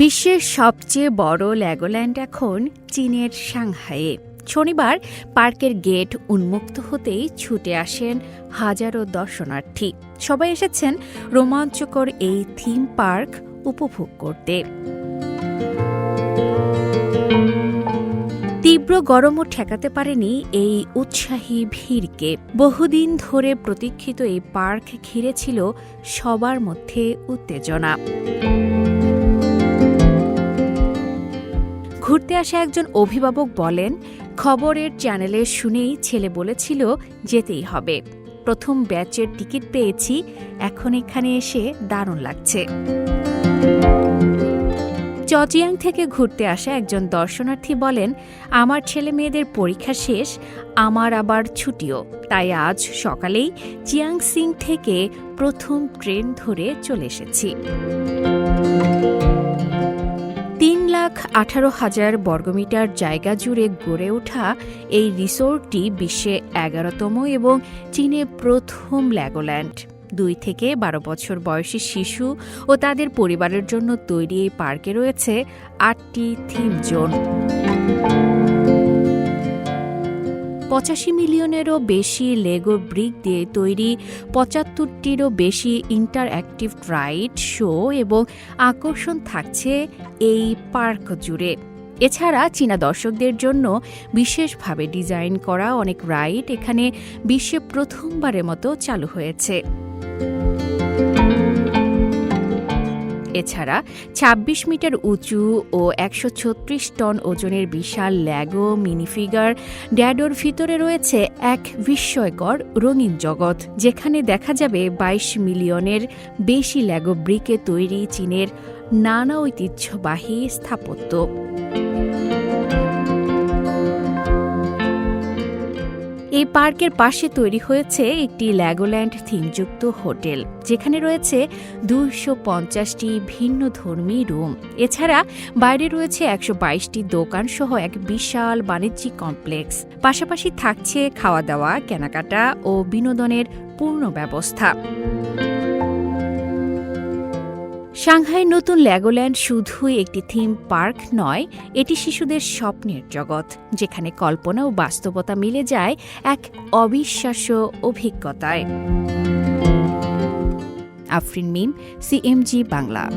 বিশ্বের সবচেয়ে বড় ল্যাগোল্যান্ড এখন চীনের সাংহাইয়ে। শনিবার পার্কের গেট উন্মুক্ত হতেই ছুটে আসেন হাজারো দর্শনার্থী। সবাই এসেছেন রোমাঞ্চকর এই থিম পার্ক উপভোগ করতে। তীব্র গরমও ঠেকাতে পারেনি এই উৎসাহী ভিড়কে। বহুদিন ধরে প্রতীক্ষিত এই পার্ক ঘিরে ছিল সবার মধ্যে উত্তেজনা। ঘুরতে আসা একজন অভিভাবক বলেন, খবরের চ্যানেলে শুনেই ছেলে বলেছিল যেতেই হবে। প্রথম ব্যাচের টিকিট পেয়েছি, এখন এখানে এসে দারুণ লাগছে। চজিয়াং থেকে ঘুরতে আসা একজন দর্শনার্থী বলেন, আমার ছেলে মেয়েদের পরীক্ষা শেষ, আমার আবার ছুটিও। তাই আজ সকালেই চিয়াংসিং থেকে প্রথম ট্রেন ধরে চলে এসেছি। তিন লাখ আঠারো হাজার বর্গমিটার জায়গা জুড়ে গড়ে ওঠা এই রিসোর্টটি বিশ্বে এগারোতম এবং চীনে প্রথম ল্যাগোল্যান্ড। দুই থেকে বারো বছর বয়সী শিশু ও তাদের পরিবারের জন্য তৈরি এই পার্কে রয়েছে আটটি থিম জোন। পঁচাশি মিলিয়নেরও বেশি লেগো ব্রিক দিয়ে তৈরি পঁচাত্তরটিরও বেশি ইন্টারঅ্যাক্টিভ রাইড শো এবং আকর্ষণ থাকছে এই পার্ক জুড়ে। এছাড়া চীনা দর্শকদের জন্য বিশেষভাবে ডিজাইন করা অনেক রাইড এখানে বিশ্বে প্রথমবারের মতো চালু হয়েছে। এছাড়া ২৬ মিটার উঁচু ও একশো ছত্রিশ টন ওজনের বিশাল ল্যাগো মিনিফিগার ড্যাডোর ভিতরে রয়েছে এক বিস্ময়কর রঙিন জগৎ, যেখানে দেখা যাবে ২২ মিলিয়নের বেশি ল্যাগো ব্রিকে তৈরি চীনের নানা ঐতিহ্যবাহী স্থাপত্য। এই পার্কের পাশে তৈরি হয়েছে একটি ল্যাগোল্যান্ড থিমযুক্ত হোটেল, যেখানে রয়েছে দুইশো পঞ্চাশটি ভিন্ন ধর্মী রুম। এছাড়া বাইরে রয়েছে একশো বাইশটি দোকান সহ এক বিশাল বাণিজ্যিক কমপ্লেক্স। পাশাপাশি থাকছে খাওয়া দাওয়া কেনাকাটা ও বিনোদনের পূর্ণ ব্যবস্থা। সাংহাই নতুন ল্যাগোল্যান্ড শুধুই একটি থিম পার্ক নয়, এটি শিশুদের স্বপ্নের জগৎ, যেখানে কল্পনা ও বাস্তবতা মিলে যায় এক অবিশ্বাস্য অভিজ্ঞতায়। আফরিন মিম, সিএমজি বাংলা।